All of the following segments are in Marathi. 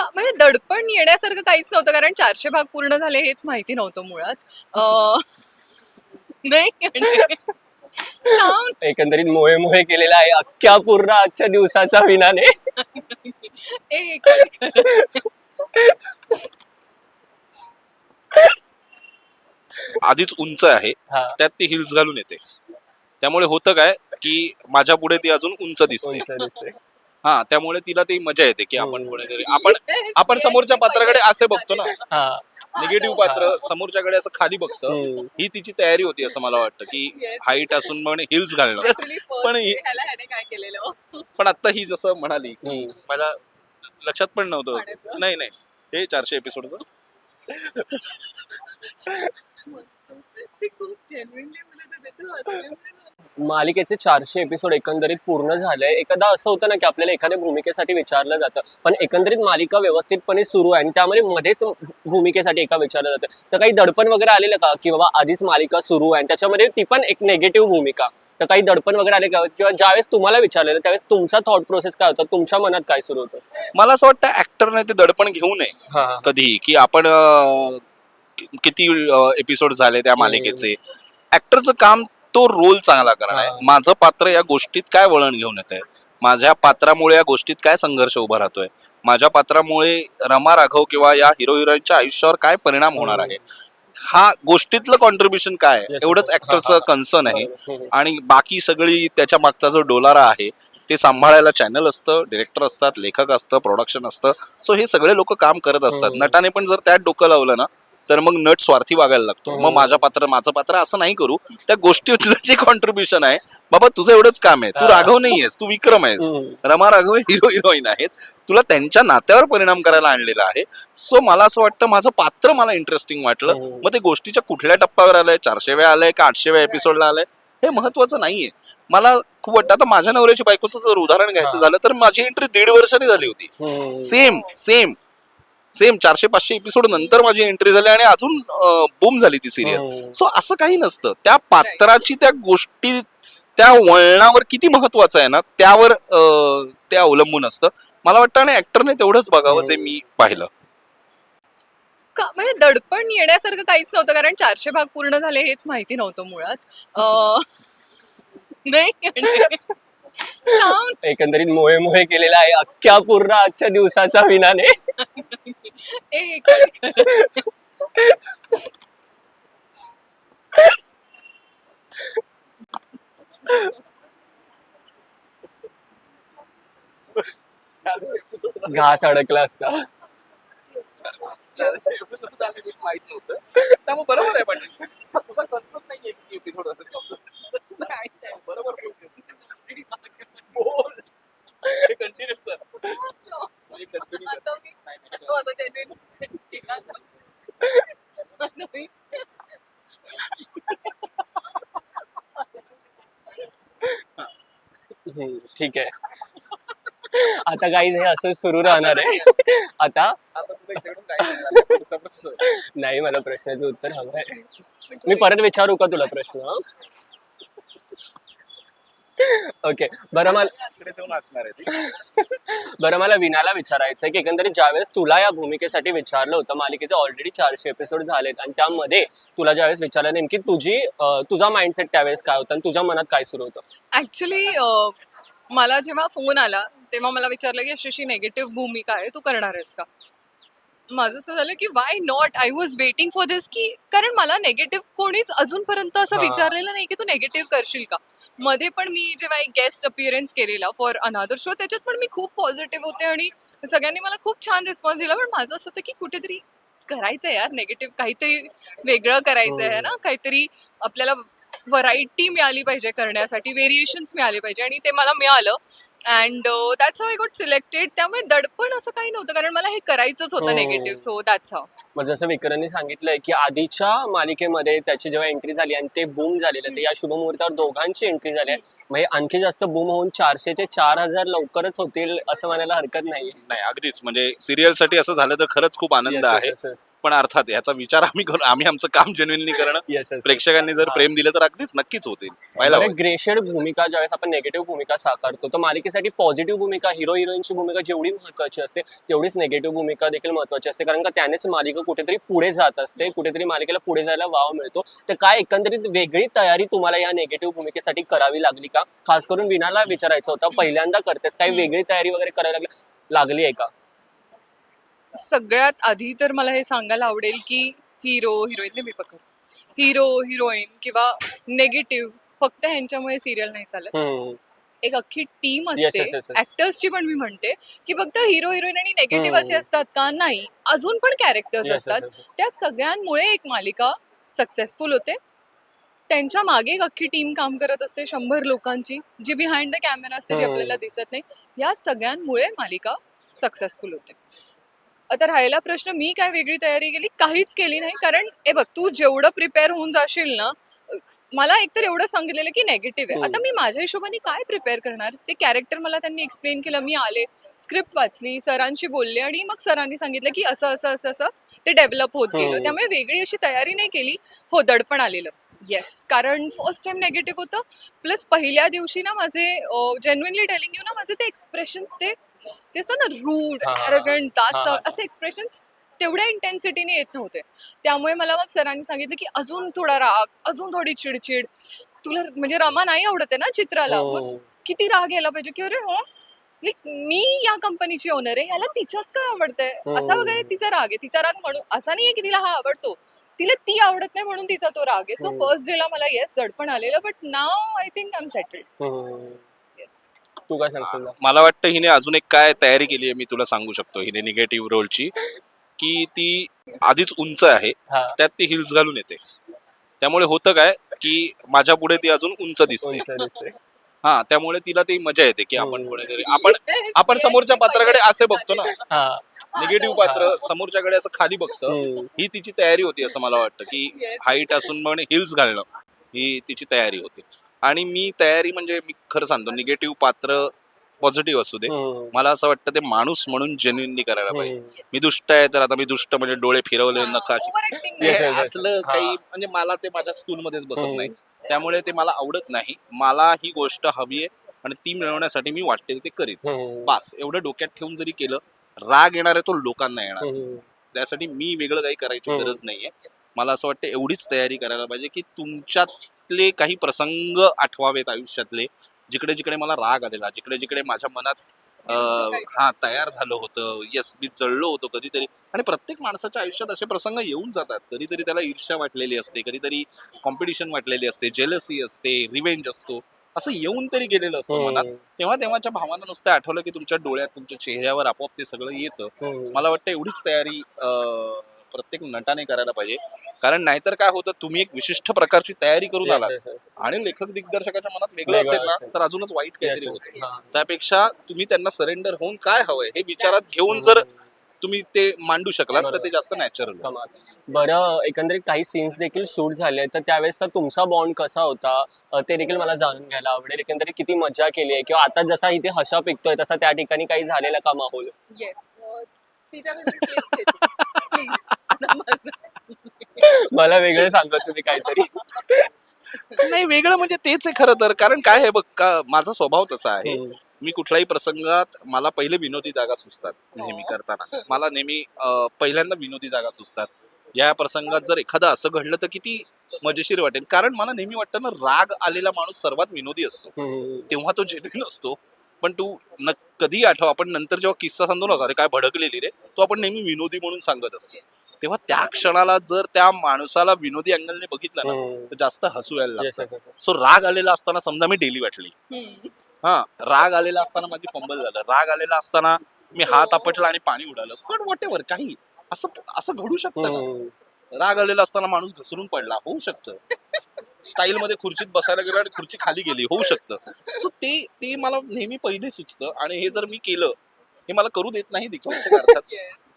का? म्हणजे दडपण येण्यासारखं काहीच नव्हतं कारण चारशे भाग पूर्ण झाले हेच माहिती नव्हतं मुळात. अं, नाही. एकंदरीत मोहे मोहे केलेला आहे अख्ख्या पूर्ण आजच्या दिवसाचा विनाने ए, काय खरं. आधीच उंच आहे हा. त्यात ती हिल्स घालून येते. त्यामुळे होतं काय की माझ्या पुढे ती अजून उंच दिसते. उंच दिसते. हा त्यामुळे तिला ती मजा येते की आपण कोणीतरी आपण आपण समोरच्या पात्राकडे असे बघतो ना. हा. निगेटिव्ह पात्र समोरच्याकडे असं खाली बघतं. हम्म. ही तिची तयारी होती असं मला वाटतं की हाईट असून पण हिल्स घालणं. पण ही- काय केलेलं? पण आता ही जसं म्हणाली हम्म. माझ्या लक्षात पण नव्हतं. नाही नाही. हे चारशे एपिसोडचं ते खूप मालिकेचे चारशे एपिसोड एकंदरीत पूर्ण झाले एखादा असं होतं ना की आपल्याला एखाद्या भूमिकेसाठी विचारलं जातं पण एकंदरीत मालिका व्यवस्थितपणे सुरू आहे आणि त्यामध्ये मध्येच भूमिकेसाठी एका विचारलं जातं. तर काही दडपण वगैरे आलेलं का? की बाबा आधीच मालिका सुरू आहे आणि त्याच्यामध्ये ती पण एक नेगेटिव्ह भूमिका. तर काही दडपण वगैरे आले का? किंवा ज्यावेळेस तुम्हाला विचारलेलं त्यावेळेस तुमचा थॉट प्रोसेस काय होता? तुमच्या मनात काय सुरू होतं? मला असं वाटतं ऍक्टरने ते दडपण घेऊ नये कधी की आपण किती एपिसोड झाले त्या मालिकेचे. ऍक्टरचं काम तो रोल चांगला करणं आहे. माझं पात्र या गोष्टीत काय वळण घेऊन येत आहे माझ्या पात्रामुळे या गोष्टीत काय संघर्ष उभा राहतोय माझ्या पात्रामुळे रमा राघव किंवा या हिरो हिरोईनच्या आयुष्यावर काय परिणाम होणार आहे हा गोष्टीतलं कॉन्ट्रीब्युशन काय एवढंच. ऍक्टरचं. कन्सर्न आहे. आणि बाकी सगळी त्याच्या मागचा जो डोलारा आहे ते सांभाळायला चॅनल असतं डिरेक्टर असतात लेखक असतं प्रोडक्शन असतं सो हे सगळे लोक काम करत असतात. नटाने पण जर त्यात डोकं लावलं ना तर मग नट स्वार्थी वागायला लागतो मग हम्म. माझ्या पात्र माझं पात्र असं नाही करू त्या गोष्टीतलं जे कॉन्ट्रीब्युशन आहे बाबा तुझं एवढंच काम आहे तू हा. राघव नाहीयेस तू विक्रम आहेस हम्म. रमा राघव हिरो हिरोईन आहेत तुला त्यांच्या नात्यावर परिणाम करायला आणलेला आहे सो मला असं वाटतं माझं पात्र मला इंटरेस्टिंग वाटलं हम्म. मग ते गोष्टीच्या कुठल्या टप्प्यावर आलंय चारशे वेळा आलंय का आठशे वेळा एपिसोडला आलंय हे महत्वाचं नाहीये मला खूप वाटतं आता माझ्या नवऱ्याची बायकोचं जर उदाहरण घ्यायचं हा. झालं तर माझी एंट्री दीड वर्षांनी झाली होती. सेम सेम सेम चारशे पाचशे एपिसोड नंतर माझी एंट्री झाली आणि अजून बूम झाली ती सिरियल. सो असं काही नसतं. त्या पात्राची त्या गोष्टी त्या वळणावर किती महत्वाचं आहे ना त्यावर ते अवलंबून असतं. मला वाटतं आणि ऍक्टरने तेवढंच बघावं जे मी पाहिलं. का? म्हणजे दडपण येण्यासारखं काहीच नव्हतं कारण चारशे भाग पूर्ण झाले हेच माहिती नव्हतं मुळात. अं, नाही एकंदरीत मोहे मोहे केलेला आहे अख्ख्या पूर्ण आजच्या दिवसाचा विनाने. घास अडकला असता माहीत नव्हतं त्यामुळे बरोबर आहे पण तुझा कन्सर्न नाहीये किती एपिसोड बरोबर बोलतेस. बोल. continue कर. Continue कर. आता मी- नाही, नाही, तो आता genuine- नाही. हम्म, ठीक आहे आता काही हे असं सुरू राहणार आहे आता आता तुला याच्याकडून काय मिळालं? पुढचा प्रश्न. नाही मला प्रश्नाचं उत्तर हवं आहे मी परत विचारू का तुला प्रश्न ओके बरं मला. बरं मला विनाला विचारायचं आहे की एकंदरीत ज्यावेळेस तुला या भूमिकेसाठी विचारलं होतं मालिकेचे ऑलरेडी चारशे एपिसोड झालेत आणि त्यामध्ये तुला ज्यावेळेस विचारलं नेमकी तुझी अं, तुझा माइंडसेट त्यावेळेस काय होता आणि तुझ्या मनात काय सुरू होतं? ऍक्च्युली मला जेव्हा फोन आला तेव्हा मला विचारलं की अशी नेगेटिव्ह भूमिका आहे तू करणार आहेस का? माझं असं झालं की why not I was waiting for this की कारण मला नेगेटिव्ह कोणीच अजूनपर्यंत असं हा. विचारलेलं नाही की तू नेगेटिव्ह करशील का? मध्ये पण मी जेव्हा एक गेस्ट अपिअरन्स केलेला फॉर अनादर शो त्याच्यात पण मी खूप पॉझिटिव्ह होते आणि सगळ्यांनी मला खूप छान रिस्पॉन्स दिला. पण माझं असं होतं की कुठेतरी करायचं आहे यार नेगेटिव्ह काहीतरी वेगळं करायचं आहे ना? काहीतरी आपल्याला व्हरायटी मिळाली पाहिजे करण्यासाठी व्हेरिएशन्स मिळाले पाहिजे आणि ते मला मिळालं. And that's I got selected त्यामुळे दडपण असं काही नव्हतं कारण मला हे करायचंच होतं. नेगेटिव्ह सो दॅट्स हाव मग जसं विक्रांतने सांगितलंय की आधीच्या मालिकेमध्ये त्याची जेव्हा एंट्री झाली आणि ते बूम झालेलं ते या शुभमुहूर्तावर दोघांची एंट्री झाली आहे. हे आणखी जास्त बूम होऊन चारशेचे चार हजार लवकरच होतील असं म्हणायला हरकत नाही. नाही अगदीच. म्हणजे सिरियलसाठी असं झालं तर खरंच खूप आनंद आहे. पण अर्थात याचा विचार आम्ही करू आम्ही आमचं काम जेन्युनली करणं. प्रेक्षकांनी जर. प्रेम दिलं तर अगदीच नक्कीच होतील. व्हायला हवं. ग्रेशेड भूमिका ज्यावेळेस आपण नेगेटिव्ह भूमिका साकारतो तर मालिकेसाठी पॉझिटिव्ह भूमिका हिरो हिरोईनची भूमिका जेवढी महत्वाची असते तेवढीच नेगेटिव्ह भूमिका देखील महत्वाची असते. कारण का त्यानेच मालिका कुठेतरी पुढे जात असते कुठेतरी मालिकेला पुढे जायला वाव मिळतो. तर काय एकंदरीत वेगळी तयारी तुम्हाला या नेगेटिव्ह भूमिकेसाठी करावी लागली का? खास करून विनाला विचारायचं होतं पहिल्यांदा करतेस काही वेगळी तयारी वगैरे करायला लागली लागली आहे का? सगळ्यात आधी तर मला हे सांगायला आवडेल की हिरो हिरोईन मी पकडतो. हिरो हिरोईन किंवा नेगेटिव्ह फक्त ह्यांच्यामुळे सिरियल नाही चालत. एक अख्खी टीम Yes, असते. yes, yes, yes. ऍक्टर्सची पण मी म्हणते की फक्त हिरो हिरोईन आणि नेगेटिव्ह हम्म. असे असतात का? नाही. अजून पण कॅरेक्टर्स Yes, yes, असतात. yes, yes. त्या सगळ्यांमुळे एक मालिका सक्सेसफुल होते. त्यांच्या मागे एक अख्खी टीम काम करत असते शंभर लोकांची. जी बिहाइंड द कॅमेरा असते जी हम्म. आपल्याला दिसत नाही. या सगळ्यांमुळे मालिका सक्सेसफुल होते. आता राहिला प्रश्न मी काय वेगळी तयारी केली? काहीच केली नाही. कारण ए बघ तू जेवढं प्रिपेअर होऊन जाशील ना मला एकतर एवढं सांगितलेलं की नेगेटिव्ह आहे हम्म. आता मी माझ्या हिशोबाने काय प्रिपेअर करणार ते कॅरेक्टर मला त्यांनी एक्सप्लेन केलं मी आले स्क्रिप्ट वाचली सरांशी बोलले आणि मग सरांनी सांगितलं की असं असं असं असं ते डेव्हलप होत गेलं हम्म. त्यामुळे वेगळी अशी तयारी नाही केली हो दडपण आलेलं येस कारण फर्स्ट टाइम नेगेटिव्ह होतं प्लस पहिल्या दिवशी ना माझे जेन्युनली टेलिंग यू ना माझे ते एक्सप्रेशन्स ते असतं ना रूड हा. ॲरोगंट दात हा. असे एक्सप्रेशन्स तेवढ्या इंटेन्सिटीने येत नव्हते. त्यामुळे मला मग सरांनी सांगितलं की अजून थोडा राग अजून थोडी चिडचिड. तुला म्हणजे रमा नाही आवडते ना चित्राला? मग हो. किती राग यायला पाहिजे? की अरे हो? मी या कंपनीची ओनर आहे याला तिच्याच काय आवडतंय? असा हम्म. वगैरे तिचा राग आहे. तिचा राग म्हणून असा नाहीये की तिला हा आवडतो. तिला ती आवडत नाही म्हणून तिचा तो राग आहे. सो. फर्स्ट डेला मला येस दडपण आलेलं but now I think I am settled तू काय सांगशील? मला वाटतं हिने अजून एक काय तयारी केली आहे मी तुला सांगू शकतो. हिने निगेटिव्ह रोलची की ती आधीच उंच आहे हा त्यात ती हिल्स घालून येते त्यामुळे होतं काय की माझ्या पुढे ती अजून उंच दिसते उंच दिसते. हा त्यामुळे तिला ती मजा येते की आपण हम्म. कुठेतरी आपण आपण समोरच्या पात्राकडे असे बघतो ना हा निगेटिव्ह पात्र समोरच्याकडे असं खाली बघतं हम्म. ही तिची तयारी होती असं मला वाटतं की. हाईट असून पण हिल्स घालणं ही तिची तयारी होती आणि मी तयारी म्हणजे मी खरं सांगतो निगेटिव्ह पात्र पॉझिटिव्ह असू दे. मला असं वाटतं ते माणूस म्हणून जेन्युनली करायला पाहिजे. मी दुष्ट आहे तर आता मी दुष्ट म्हणजे डोळे फिरवले नका. असलं हा. काही म्हणजे मला ते माझ्या स्कूलमध्येच बसत. नाही त्यामुळे ते मला आवडत नाही मला ही गोष्ट हवी आहे आणि ती मिळवण्यासाठी मी वाटते ते करीन हम्म. बास एवढं डोक्यात ठेवून जरी केलं राग येणार आहे तो लोकांना येणार. त्यासाठी मी वेगळं काही करायची. गरज नाहीये मला असं वाटतं एवढीच तयारी करायला पाहिजे की तुमच्यातले काही प्रसंग आठवावेत आयुष्यातले जिकडे जिकडे मला राग आलेला जिकडे जिकडे माझ्या मनात हा तयार झालं होतं येस मी जळलो होतो कधीतरी. आणि प्रत्येक माणसाच्या आयुष्यात असे प्रसंग येऊन जातात. कधीतरी त्याला ईर्ष्या वाटलेली असते कधीतरी कॉम्पिटिशन वाटलेली असते जेलसी असते रिवेंज असतो. असं येऊन तरी गेलेलं असतं मनात. हम्म. तेव्हा तेव्हाच्या भावांना नुसतं आठवलं की तुमच्या डोळ्यात तुमच्या चेहऱ्यावर आपोआप ते सगळं येतं. हम्म. मला वाटतं एवढीच तयारी अं, प्रत्येक नटाने करायला पाहिजे. कारण नाहीतर काय होतं तुम्ही एक विशिष्ट प्रकारची तयारी करून आला. आणि लेखक दिग्दर्शकाच्या मनात वेगळं असेल ना. तर अजूनच वाईट काहीतरी. होतं. त्यापेक्षा तुम्ही त्यांना सरेंडर होऊन काय हवंय हे विचारात घेऊन जर तुम्ही ते मांडू शकलात तर ते जास्त नॅचरल बरं एकंदरीत काही सीन्स देखील शूट झाले तर त्यावेळेसचा तुमचा बॉन्ड कसा होता? ते देखील मला जाणून घ्यायला आवडेल. एकंदरीत किती मजा केली आहे? किंवा आता जसा इथे हशा पिकतोय तसा त्या ठिकाणी काही झालेला का माहोल? येस मला वेगळं सांगत तुम्ही काहीतरी. नाही वेगळं म्हणजे तेच आहे खरं तर. कारण काय आहे बघ का माझा स्वभाव तसा आहे. मी कुठल्याही प्रसंगात मला पहिले विनोदी जागा सुचतात नेहमी करताना. मला नेहमी पहिल्यांदा विनोदी जागा सुचतात. या प्रसंगात जर एखादं असं घडलं तर किती मजेशीर वाटेल. कारण मला नेहमी वाटतं ना राग आलेला माणूस सर्वात विनोदी असतो. तेव्हा तो जेन्युन असतो. पण तू न कधी आठव आपण नंतर जेव्हा किस्सा सांगतो ना अरे काय भडकलेली रे. तो आपण नेहमी विनोदी म्हणून सांगत असतो. तेव्हा त्या क्षणाला जर त्या माणसाला विनोदी अँगलने बघितलं ना. तर जास्त हसू यायला लागतं. सो राग आलेला असताना समजा मी डेली वाटली. हा राग आलेला असताना माझी फंबल झालं. राग आलेला असताना मी हात आपटला आणि पाणी उडालं. पण वॉट एव्हर काही असं असं घडू शकतं ना. राग आलेला असताना माणूस घसरून पडला. होऊ शकतं. स्टाईल मध्ये खुर्चीत बसायला गेलो आणि खुर्ची खाली गेली. होऊ शकतं. सो ते ते मला नेहमी पहिले सुचतं. आणि हे जर मी केलं हे मला करू देत नाही दिग्दर्शक अर्थात.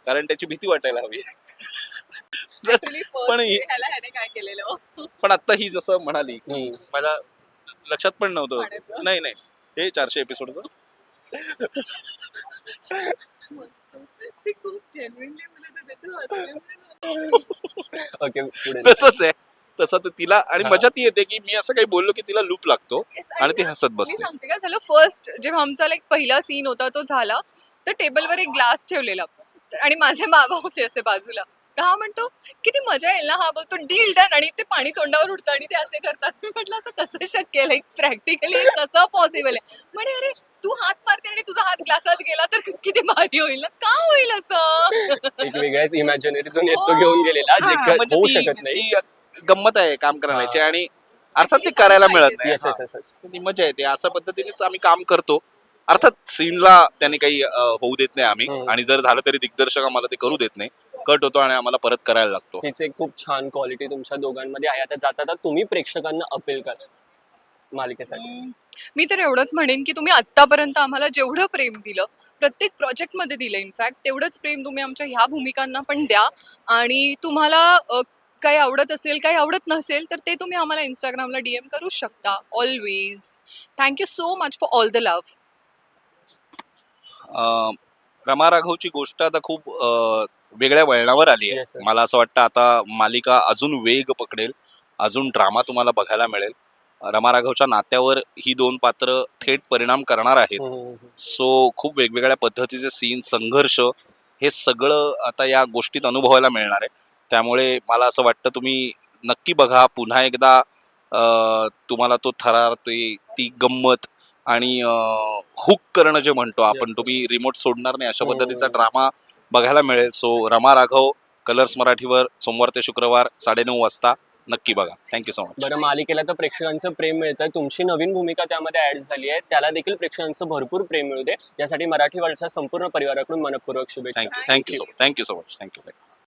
कारण त्याची भीती वाटायला हवी. पण ही- काय केलेलं पण आता ही जसं म्हणाली की हम्म. माझ्या लक्षात पण नव्हतं पाण्याचं? नाही नाही हे चारशे एपिसोडचं ते खूप. ओके पुढे तसंच आहे तसं तर तिला आणि हा. मजा ती येते की मी असं काही बोललो की तिला लूप लागतो Yes, आणि ती हसत मी बसते सांगते काय झालं फर्स्ट जेव्हा आमचा लाईक पहिला सीन होता तो झाला तर टेबलवर एक ग्लास ठेवलेला तर आणि माझे बाबा होते असे बाजूला. तर हा म्हणतो किती मजा येईल ना हा बोलतो डील डन आणि ते पाणी तोंडावर उडतं आणि ते असे करतात. मी म्हटलं असं कसं शक्य आहे? लाईक प्रॅक्टिकली कसं पॉसिबल आहे? म्हणे अरे तू हात मारते आणि तुझा हात ग्लासात गेला तर किती भारी होईल ना? का होईल असं? एक वेगळ्याच इमॅजिनरी दुनियेत तो घेऊन गेलेला जे हा, म्हणजे होऊ ती- शकत नाही. ती गंमत आहे काम करण्याची हा. आणि अर्थात ते करायला मिळत नाही. येस हा. येस येस येस ती मजा येते. अशा पद्धतीनेच आम्ही काम करतो. अर्थात सीनला त्यांनी काही होऊ देत नाही आम्ही. आणि जर झालं तरी दिग्दर्शक आम्हाला ते करू देत नाही. कट होतो आणि आम्हाला परत करायला लागतो. हीच एक खूप छान क्वालिटी तुमच्या दोघांमध्ये आहे. आता जाता तुम्ही प्रेक्षकांना अपील करा मालिकेसाठी. मी तर एवढंच म्हणेन की तुम्ही आत्तापर्यंत आम्हाला जेवढं प्रेम दिलं प्रत्येक प्रोजेक्टमध्ये दिलं इनफॅक्ट तेवढंच प्रेम तुम्ही आमच्या ह्या भूमिकांना पण द्या. आणि तुम्हाला काही आवडत असेल काही आवडत नसेल तर ते तुम्ही आम्हाला इंस्टाग्रामला डीएम करू शकता always thank you so much for all the love Rama राघवची गोष्ट आता खूप वेगळ्या वळणावर आली आहे. मला असं वाटतं आता मालिका अजून वेग पकडेल अजून ड्रामा तुम्हाला बघायला मिळेल. रमा राघवच्या नात्यावर ही दोन पात्र थेट परिणाम करणार आहेत. सो खूप वेगवेगळ्या पद्धतीचे सीन संघर्ष हे सगळं आता या गोष्टीत अनुभवायला मिळणार आहे. त्यामुळे मला असं वाटतं तुम्ही नक्की बघा. पुन्हा एकदा तुम्हाला तो थरार ते ती गंमत आणि हुक करणं जे म्हणतो आपण. तुम्ही रिमोट सोडणार नाही अशा हम्म. पद्धतीचा ड्रामा बघायला मिळेल. सो रमा राघव कलर्स मराठीवर सोमवार ते शुक्रवार साडेनऊ वाजता नक्की बघा. थँक्यू सो मच बरं मालिकेला तर प्रेक्षकांचं प्रेम मिळतं तुमची नवीन भूमिका त्यामध्ये ऍड झाली आहे. त्याला देखील प्रेक्षकांचं भरपूर प्रेम मिळू दे. यासाठी मराठी वर्ल्डच्या संपूर्ण परिवाराकडून मनपूर्वक शुभेच्छा. Thank you thank you so thank you so much thank you